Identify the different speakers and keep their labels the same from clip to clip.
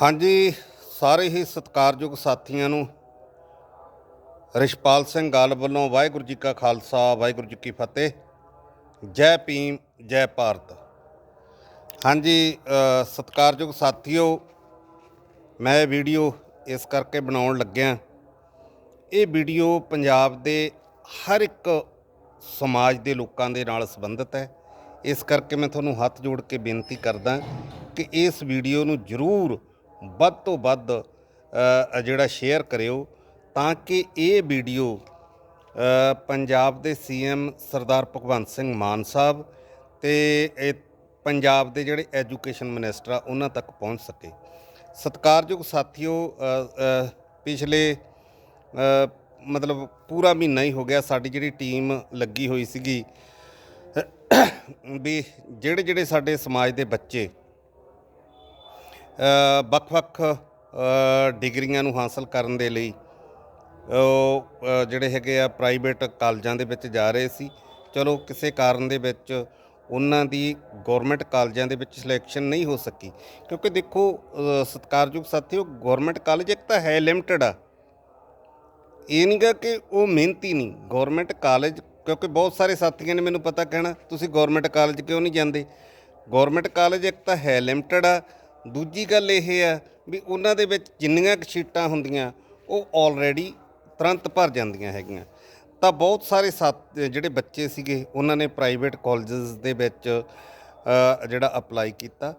Speaker 1: ਹਾਂਜੀ, ਸਾਰੇ ਹੀ ਸਤਿਕਾਰਯੋਗ ਸਾਥੀਆਂ ਨੂੰ ਰਿਸ਼ਪਾਲ ਸਿੰਘ ਗਾਲ ਵੱਲੋਂ ਵਾਹਿਗੁਰੂ ਜੀ ਕਾ ਖਾਲਸਾ, ਵਾਹਿਗੁਰੂ ਜੀ ਕੀ ਫਤਿਹ। ਜੈ ਭੀਮ, ਜੈ ਭਾਰਤ। ਹਾਂਜੀ ਸਤਿਕਾਰਯੋਗ ਸਾਥੀਓ, ਮੈਂ ਇਹ ਵੀਡੀਓ ਇਸ ਕਰਕੇ ਬਣਾਉਣ ਲੱਗਿਆ। ਇਹ ਵੀਡੀਓ ਪੰਜਾਬ ਦੇ ਹਰ ਇੱਕ ਸਮਾਜ ਦੇ ਲੋਕਾਂ ਦੇ ਨਾਲ ਸੰਬੰਧਿਤ ਹੈ। ਇਸ ਕਰਕੇ ਮੈਂ ਤੁਹਾਨੂੰ ਹੱਥ ਜੋੜ ਕੇ ਬੇਨਤੀ ਕਰਦਾ ਕਿ ਇਸ ਵੀਡੀਓ ਨੂੰ ਜ਼ਰੂਰ ਵੱਧ ਤੋਂ ਵੱਧ ਜਿਹੜਾ ਸ਼ੇਅਰ ਕਰਿਓ ਤਾਂ ਕਿ ਇਹ ਵੀਡੀਓ ਪੰਜਾਬ ਦੇ ਸੀਐਮ ਸਰਦਾਰ ਭਗਵੰਤ ਸਿੰਘ ਮਾਨ ਸਾਹਿਬ ਤੇ ਇਹ ਪੰਜਾਬ ਦੇ ਜਿਹੜੇ ਐਜੂਕੇਸ਼ਨ ਮਿਨਿਸਟਰ ਆ, ਉਹਨਾਂ ਤੱਕ ਪਹੁੰਚ ਸਕੇ। ਸਤਿਕਾਰਯੋਗ ਸਾਥੀਓ ਪਿਛਲੇ ਮਤਲਬ ਪੂਰਾ ਮਹੀਨਾ ਹੀ ਹੋ ਗਿਆ ਸਾਡੀ ਜਿਹੜੀ ਟੀਮ ਲੱਗੀ ਹੋਈ ਸੀਗੀ। ਵੀ ਜਿਹੜੇ ਜਿਹੜੇ ਸਾਡੇ ਸਮਾਜ ਦੇ ਬੱਚੇ ਵੱਖ-ਵੱਖ ਡਿਗਰੀਆਂ ਨੂੰ ਹਾਸਲ ਕਰਨ ਦੇ ਲਈ ਉਹ ਜਿਹੜੇ ਹੈਗੇ ਆ ਪ੍ਰਾਈਵੇਟ ਕਾਲਜਾਂ ਦੇ ਵਿੱਚ ਜਾ ਰਹੇ ਸੀ। ਚਲੋ ਕਿਸੇ ਕਾਰਨ ਦੇ ਵਿੱਚ ਉਹਨਾਂ ਦੀ ਗਵਰਨਮੈਂਟ ਕਾਲਜਾਂ ਦੇ ਵਿੱਚ ਸਿਲੈਕਸ਼ਨ ਨਹੀਂ ਹੋ ਸਕੀ। ਕਿਉਂਕਿ ਦੇਖੋ ਅ, ਸਤਿਕਾਰਯੋਗ ਸਾਥੀਓ ਗਵਰਨਮੈਂਟ ਕਾਲਜ ਇੱਕ ਤਾਂ ਹੈ ਲਿਮਟਿਡ ਆ। ਇਹ ਨਹੀਂਗਾ ਕਿ ਉਹ ਮਿਹਨਤੀ ਨਹੀਂ। ਗਵਰਨਮੈਂਟ ਕਾਲਜ ਕਿਉਂਕਿ ਬਹੁਤ ਸਾਰੇ ਸਾਥੀਆਂ ਨੇ ਮੈਨੂੰ ਪਤਾ ਕਹਿਣਾ ਤੁਸੀਂ ਗਵਰਨਮੈਂਟ ਕਾਲਜ ਕਿਉਂ ਨਹੀਂ ਜਾਂਦੇ? ਗਵਰਨਮੈਂਟ ਕਾਲਜ ਇੱਕ ਤਾਂ ਹੈ ਲਿਮਟਿਡ ਆ ਦੂਜੀ ਗੱਲ ਇਹ ਆ ਵੀ ਉਹਨਾਂ ਦੇ ਵਿੱਚ ਜਿੰਨੀਆਂ ਕੁ ਸੀਟਾਂ ਹੁੰਦੀਆਂ, ਉਹ ਆਲਰੇਡੀ ਤੁਰੰਤ ਭਰ ਜਾਂਦੀਆਂ ਹੈਗੀਆਂ। ਤਾਂ ਬਹੁਤ ਸਾਰੇ ਸਾਥ ਜਿਹੜੇ ਬੱਚੇ ਸੀਗੇ, ਉਹਨਾਂ ਨੇ ਪ੍ਰਾਈਵੇਟ ਕਾਲਜਸ ਦੇ ਵਿੱਚ ਜਿਹੜਾ ਅਪਲਾਈ ਕੀਤਾ।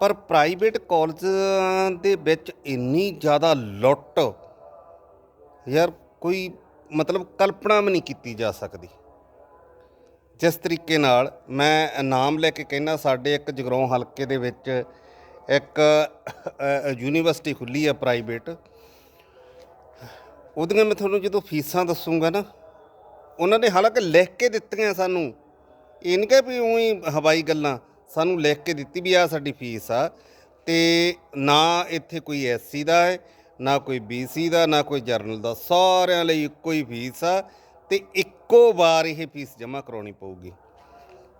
Speaker 1: ਪਰ ਪ੍ਰਾਈਵੇਟ ਕਾਲਜਾਂ ਦੇ ਵਿੱਚ ਇੰਨੀ ਜ਼ਿਆਦਾ ਲੁੱਟ, ਯਾਰ ਕੋਈ ਮਤਲਬ ਕਲਪਨਾ ਵੀ ਨਹੀਂ ਕੀਤੀ ਜਾ ਸਕਦੀ। ਜਿਸ ਤਰੀਕੇ ਨਾਲ ਮੈਂ ਨਾਮ ਲੈ ਕੇ ਕਹਿਣਾ ਸਾਡੇ ਇੱਕ ਜਗਰਾਉਂ ਹਲਕੇ ਦੇ ਵਿੱਚ ਇੱਕ ਯੂਨੀਵਰਸਿਟੀ ਖੁੱਲੀ ਆ ਪ੍ਰਾਈਵੇਟ। ਉਹਦੀਆਂ ਮੈਂ ਤੁਹਾਨੂੰ ਜਦੋਂ ਫੀਸਾਂ ਦੱਸੂਗਾ ਨਾ, ਉਹਨਾਂ ਨੇ ਹਾਲਾਂਕਿ ਲਿਖ ਕੇ ਦਿੱਤੀਆਂ ਸਾਨੂੰ। ਇਹ ਨਹੀਂ ਕਿ ਵੀ ਉਹੀ ਹਵਾਈ ਗੱਲਾਂ, ਸਾਨੂੰ ਲਿਖ ਕੇ ਦਿੱਤੀ ਵੀ ਆ ਸਾਡੀ ਫੀਸ ਆ, ਤੇ ਨਾ ਇੱਥੇ ਕੋਈ ਐਸਸੀ ਦਾ ਹੈ, ਨਾ ਕੋਈ ਬੀਸੀ ਦਾ, ਨਾ ਕੋਈ ਜਰਨਲ ਦਾ, ਸਾਰਿਆਂ ਲਈ ਇੱਕੋ ਹੀ ਫੀਸ ਆ, ਤੇ ਇੱਕੋ ਵਾਰ ਇਹ ਫੀਸ ਜਮ੍ਹਾਂ ਕਰਾਉਣੀ ਪਊਗੀ।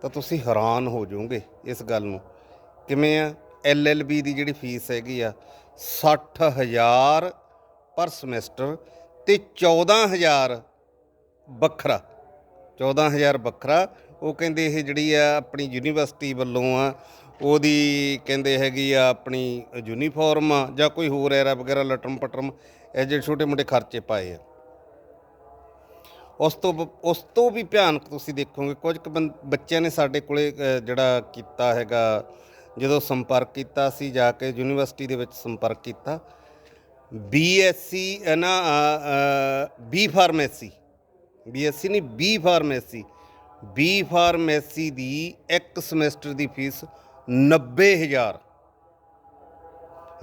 Speaker 1: ਤਾਂ ਤੁਸੀਂ ਹੈਰਾਨ ਹੋ ਜਾਓਗੇ ਇਸ ਗੱਲ ਨੂੰ। ਕਿਵੇਂ ਆ? ਐਲਐਲਬੀ ਦੀ ਜਿਹੜੀ ਫੀਸ ਹੈਗੀ ਆ 60000 ਪਰ ਸਮੈਸਟਰ ਤੇ 14000 ਵੱਖਰਾ 14000 ਵੱਖਰਾ। ਉਹ ਕਹਿੰਦੇ ਇਹ ਜਿਹੜੀ ਆ ਆਪਣੀ ਯੂਨੀਵਰਸਿਟੀ ਵੱਲੋਂ ਆ, ਉਹਦੀ ਕਹਿੰਦੇ ਹੈਗੀ ਆ ਆਪਣੀ ਯੂਨੀਫਾਰਮ ਆ, ਜਾਂ ਕੋਈ ਹੋਰ ਐਰਾ ਵਗੈਰਾ ਲਟਰਮ ਪਟਰਮ, ਇਹ ਜਿਹੜੇ ਛੋਟੇ ਮੋਟੇ ਖਰਚੇ ਪਾਏ ਆ। ਉਸ ਤੋਂ ਬ- ਉਸ ਤੋਂ ਵੀ ਭਿਆਨਕ ਤੁਸੀਂ ਦੇਖੋਗੇ, ਕੁਝ ਕੁ ਬੰ- ਬੱਚਿਆਂ ਨੇ ਸਾਡੇ ਕੋਲੇ ਜਿਹੜਾ ਕੀਤਾ ਹੈਗਾ ਜਦੋਂ ਸੰਪਰਕ ਕੀਤਾ ਅਸੀਂ ਜਾ ਕੇ ਯੂਨੀਵਰਸਿਟੀ ਦੇ ਵਿੱਚ ਸੰਪਰਕ ਕੀਤਾ। ਬੀਐਸਸੀ ਨਾ ਬੀ ਫਾਰਮੇਸੀ ਬੀਐਸਸੀ ਨਹੀਂ ਬੀ ਫਾਰਮੇਸੀ ਬੀ ਫਾਰਮੇਸੀ ਦੀ ਇੱਕ ਸਮੈਸਟਰ ਦੀ ਫੀਸ 90000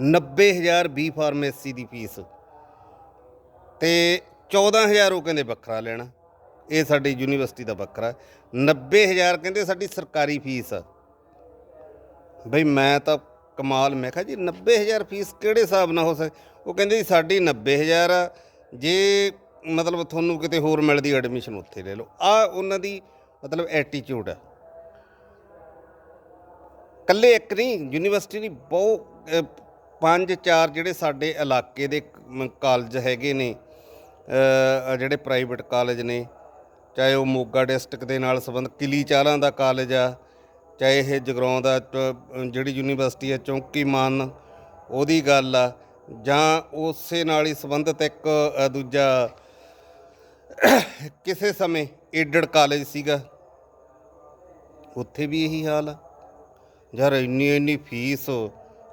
Speaker 1: 90000 ਬੀ ਫਾਰਮੇਸੀ ਦੀ ਫੀਸ। ਤੇ 14000 ਉਹ ਕਹਿੰਦੇ ਵੱਖਰਾ ਲੈਣਾ। ਇਹ ਸਾਡੀ ਯੂਨੀਵਰਸਿਟੀ ਦਾ ਵੱਖਰਾ। ਹੈ। 90000 ਕਹਿੰਦੇ ਸਾਡੀ ਸਰਕਾਰੀ ਫੀਸ। ਆ ਬਈ ਮੈਂ ਤਾਂ ਕਮਾਲ, ਮੈਂ ਕਿਹਾ ਜੀ 90000 ਫੀਸ ਕਿਹੜੇ ਹਿਸਾਬ ਨਾਲ ਹੋ ਸਕ? ਉਹ ਕਹਿੰਦੇ ਜੀ ਸਾਡੀ 90000 ਆ, ਜੇ ਮਤਲਬ ਤੁਹਾਨੂੰ ਕਿਤੇ ਹੋਰ ਮਿਲਦੀ ਐਡਮਿਸ਼ਨ ਉੱਥੇ ਲੈ ਲਓ। ਆ ਉਹਨਾਂ ਦੀ ਮਤਲਬ ਐਟੀਟਿਊਡ ਆ। ਕੱਲੇ ਇੱਕ ਨਹੀਂ, ਯੂਨੀਵਰਸਿਟੀ ਨਹੀਂ ਬਹੁਤ ਪੰਜ ਚਾਰ ਜਿਹੜੇ ਸਾਡੇ ਇਲਾਕੇ ਦੇ ਕਾਲਜ ਹੈਗੇ ਨੇ ਜਿਹੜੇ ਪ੍ਰਾਈਵੇਟ ਕਾਲਜ ਨੇ, ਚਾਹੇ ਉਹ ਮੋਗਾ ਡਿਸਟ੍ਰਿਕਟ ਦੇ ਨਾਲ ਸੰਬੰਧ, ਕਿਲੀ ਚਾਲਾਂ ਦਾ ਕਾਲਜ ਆ ਚਾਹੇ ਇਹ ਜਗਰਾਉਂ ਦਾ ਟ- ਜਿਹੜੀ ਯੂਨੀਵਰਸਿਟੀ ਹੈ ਚੌਂਕੀ ਮਾਨ ਉਹਦੀ ਗੱਲ ਆ ਜਾਂ ਉਸੇ ਨਾਲ ਹੀ ਸੰਬੰਧਿਤ ਇੱਕ ਅ, ਦੂਜਾ ਕਿਸੇ ਸਮੇਂ ਏਡਡ ਕਾਲਜ ਸੀਗਾ। ਉੱਥੇ ਵੀ ਇਹੀ ਹਾਲ ਆ। ਯਾਰ ਇੰਨੀ ਇੰਨੀ ਫੀਸ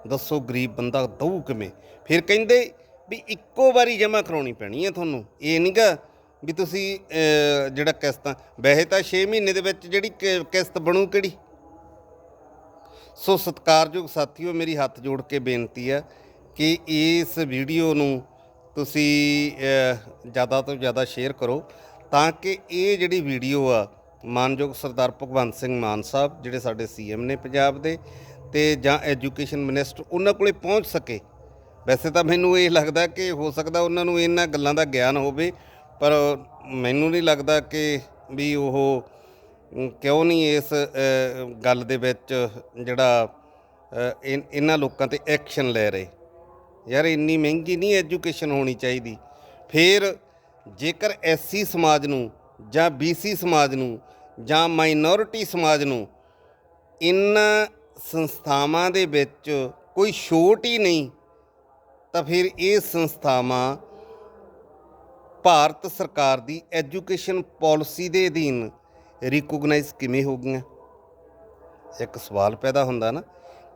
Speaker 1: ਦੱਸੋ ਗਰੀਬ ਬੰਦਾ ਦਊ ਕਿਵੇਂ? ਫਿਰ ਕਹਿੰਦੇ ਵੀ ਇੱਕੋ ਵਾਰੀ ਜਮ੍ਹਾਂ ਕਰਾਉਣੀ ਪੈਣੀ ਹੈ ਤੁਹਾਨੂੰ। ਇਹ ਨਹੀਂਗਾ ਵੀ ਤੁਸੀਂ ਅ, ਜਿਹੜਾ ਕਿਸ਼ਤਾਂ ਵੈਸੇ ਤਾਂ 6 ਮਹੀਨੇ ਦੇ ਵਿੱਚ ਜਿਹੜੀ ਕਿ- ਕਿਸ਼ਤ ਬਣੂ ਕਿਹੜੀ? ਸੋ ਸਤਿਕਾਰਯੋਗ ਸਾਥੀਓ, ਮੇਰੀ ਹੱਥ ਜੋੜ ਕੇ ਬੇਨਤੀ ਹੈ ਕਿ ਇਸ ਵੀਡੀਓ ਨੂੰ ਤੁਸੀਂ ਜ਼ਿਆਦਾ ਤੋਂ ਜ਼ਿਆਦਾ ਸ਼ੇਅਰ ਕਰੋ ਤਾਂ ਕਿ ਇਹ ਜਿਹੜੀ ਵੀਡੀਓ ਆ, ਮਾਨਯੋਗ ਸਰਦਾਰ ਭਗਵੰਤ ਸਿੰਘ ਮਾਨ ਸਾਹਿਬ, ਜਿਹੜੇ ਸਾਡੇ ਸੀਐਮ ਨੇ ਪੰਜਾਬ ਦੇ ਤੇ ਜਾਂ ਐਜੂਕੇਸ਼ਨ ਮਿਨਿਸਟਰ ਉਹਨਾਂ ਕੋਲੇ ਪਹੁੰਚ ਸਕੇ। ਵੈਸੇ ਤਾਂ ਮੈਨੂੰ ਇਹ ਲੱਗਦਾ ਕਿ ਹੋ ਸਕਦਾ ਉਹਨਾਂ ਨੂੰ ਇਹਨਾਂ ਗੱਲਾਂ ਦਾ ਗਿਆਨ ਹੋਵੇ, ਪਰ ਮੈਨੂੰ ਨਹੀਂ ਲੱਗਦਾ ਕਿ ਵੀ ਉਹ ਕਿਉਂ ਨਹੀਂ ਇਸ ਗੱਲ ਦੇ ਵਿੱਚ ਜਿਹੜਾ ਅ, ਇਹਨਾਂ ਲੋਕਾਂ ਤੇ ਐਕਸ਼ਨ ਲੈ ਰਹੇ? ਯਾਰ ਇੰਨੀ ਮਹਿੰਗੀ ਨਹੀਂ ਐਜੂਕੇਸ਼ਨ ਹੋਣੀ ਚਾਹੀਦੀ। ਫਿਰ ਜੇਕਰ ਐਸਸੀ ਸਮਾਜ ਨੂੰ ਜਾਂ ਬੀਸੀ ਸਮਾਜ ਨੂੰ ਜਾਂ ਮਾਈਨੋਰਿਟੀ ਸਮਾਜ ਨੂੰ ਇਹਨਾਂ ਸੰਸਥਾਵਾਂ ਦੇ ਵਿੱਚ ਕੋਈ ਛੋਟ ਹੀ ਨਹੀਂ ਤਾਂ ਫਿਰ ਇਹ ਸੰਸਥਾਵਾਂ ਭਾਰਤ ਸਰਕਾਰ ਦੀ ਐਜੂਕੇਸ਼ਨ ਪਾਲਿਸੀ ਦੇ ਅਧੀਨ ਰਿਕੋਗਨਾਈਜ਼ ਕਿਵੇਂ ਹੋ ਗਈਆਂ? ਇੱਕ ਸਵਾਲ ਪੈਦਾ ਹੁੰਦਾ ਨਾ,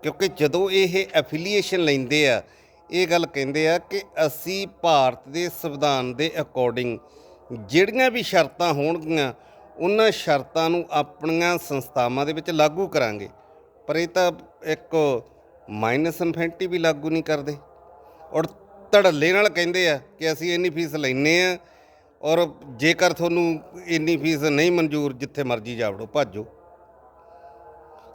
Speaker 1: ਕਿਉਂਕਿ ਜਦੋਂ ਇਹ ਐਫੀਲੀਏਸ਼ਨ ਲੈਂਦੇ ਆ, ਇਹ ਗੱਲ ਕਹਿੰਦੇ ਆ ਕਿ ਅਸੀਂ ਭਾਰਤ ਦੇ ਸੰਵਿਧਾਨ ਦੇ ਅਕੋਰਡਿੰਗ ਜਿਹੜੀਆਂ ਵੀ ਸ਼ਰਤਾਂ ਹੋਣਗੀਆਂ, ਉਹਨਾਂ ਸ਼ਰਤਾਂ ਨੂੰ ਆਪਣੀਆਂ ਸੰਸਥਾਵਾਂ ਦੇ ਵਿੱਚ ਲਾਗੂ ਕਰਾਂਗੇ। ਪਰ ਇਹ ਤਾਂ ਇੱਕ ਮਾਈਨਸ ਇਨਫੈਂਟੀ ਵੀ ਲਾਗੂ ਨਹੀਂ ਕਰਦੇ। ਔਰ ਧੜੱਲੇ ਨਾਲ ਕਹਿੰਦੇ ਆ ਕਿ ਅਸੀਂ ਇੰਨੀ ਫੀਸ ਲੈਨੇ ਆ ਔਰ ਜੇਕਰ ਤੁਹਾਨੂੰ ਇੰਨੀ ਫੀਸ ਨਹੀਂ ਮਨਜ਼ੂਰ, ਜਿੱਥੇ ਮਰਜ਼ੀ ਜਾਵੜੋ ਭਾਜੋ।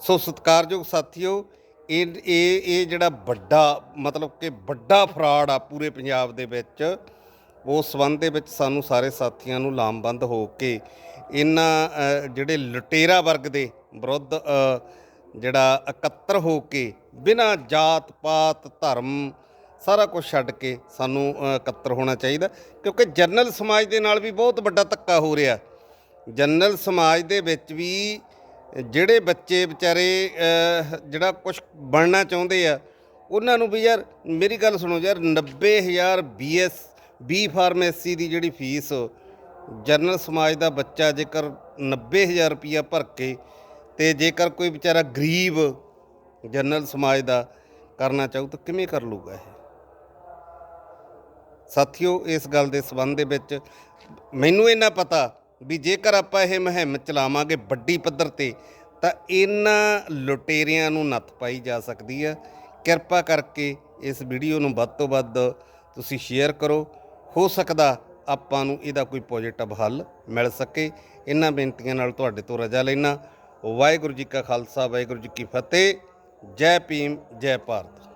Speaker 1: ਸੋ ਸਤਿਕਾਰਯੋਗ ਸਾਥੀਓ, ਇਹ ਇਹ ਇਹ ਜਿਹੜਾ ਵੱਡਾ, ਮਤਲਬ ਕਿ ਵੱਡਾ ਫਰਾਡ ਆ ਪੂਰੇ ਪੰਜਾਬ ਦੇ ਵਿੱਚ ਉਸ ਸੰਬੰਧ ਦੇ ਵਿੱਚ ਸਾਨੂੰ ਸਾਰੇ ਸਾਥੀਆਂ ਨੂੰ ਲਾਮਬੰਦ ਹੋ ਕੇ ਇਹਨਾਂ ਜਿਹੜੇ ਲੁਟੇਰਾ ਵਰਗ ਦੇ ਵਿਰੁੱਧ ਜਿਹੜਾ ਇਕੱਤਰ ਹੋ ਕੇ ਬਿਨਾਂ ਜਾਤ ਪਾਤ ਧਰਮ ਸਾਰਾ ਕੁਝ ਛੱਡ ਕੇ ਸਾਨੂੰ ਇਕੱਤਰ ਹੋਣਾ ਚਾਹੀਦਾ। ਕਿਉਂਕਿ ਜਨਰਲ ਸਮਾਜ ਦੇ ਨਾਲ ਵੀ ਬਹੁਤ ਵੱਡਾ ਧੱਕਾ ਹੋ ਰਿਹਾ। ਜਨਰਲ ਸਮਾਜ ਦੇ ਵਿੱਚ ਵੀ ਜਿਹੜੇ ਬੱਚੇ ਵਿਚਾਰੇ ਜਿਹੜਾ ਕੁਝ ਬਣਨਾ ਚਾਹੁੰਦੇ ਆ, ਉਹਨਾਂ ਨੂੰ ਵੀ ਯਾਰ, ਮੇਰੀ ਗੱਲ ਸੁਣੋ ਯਾਰ 90000 ਬੀਐਸ ਬੀ ਫਾਰਮੇਸੀ ਦੀ ਜਿਹੜੀ ਫੀਸ, ਜਨਰਲ ਸਮਾਜ ਦਾ ਬੱਚਾ ਜੇਕਰ 90000 ਰੁਪਿਆ ਭਰ ਕੇ ਤੇ ਜੇਕਰ ਕੋਈ ਵਿਚਾਰਾ ਗਰੀਬ ਜਨਰਲ ਸਮਾਜ ਦਾ ਕਰਨਾ ਚਾਹੂ, ਤਾਂ ਕਿਵੇਂ ਕਰ ਲੂਗਾ ਇਹ? ਸਾਥੀਓ, ਇਸ ਗੱਲ ਦੇ ਸਬੰਧ ਦੇ ਵਿੱਚ ਮੈਨੂੰ ਇਹਨਾਂ ਪਤਾ ਵੀ ਜੇਕਰ ਆਪਾਂ ਇਹ ਮੁਹਿੰਮ ਚਲਾਵਾਂਗੇ ਵੱਡੀ ਪੱਧਰ ਤੇ, ਤਾਂ ਇਹਨਾਂ ਲੁਟੇਰਿਆਂ ਨੂੰ ਨੱਥ ਪਾਈ ਜਾ ਸਕਦੀ ਹੈ ਕਿਰਪਾ ਕਰਕੇ ਇਸ ਵੀਡੀਓ ਨੂੰ ਵੱਧ ਤੋਂ ਵੱਧ ਤੁਸੀਂ ਸ਼ੇਅਰ ਕਰੋ। ਹੋ ਸਕਦਾ ਆਪਾਂ ਨੂੰ ਇਹਦਾ ਕੋਈ ਪੋਜੀਟਿਵ ਹੱਲ ਮਿਲ ਸਕੇ। ਇਹਨਾਂ ਬੇਨਤੀਆਂ ਨਾਲ ਤੁਹਾਡੇ ਤੋਂ ਰਜਾ ਲੈਣਾ ਵਾਹਿਗੁਰੂ ਜੀ ਕਾ ਖਾਲਸਾ, ਵਾਹਿਗੁਰੂ ਜੀ ਕੀ ਫਤਿਹ। ਜੈ ਭੀਮ, ਜੈ ਭਾਰਤ।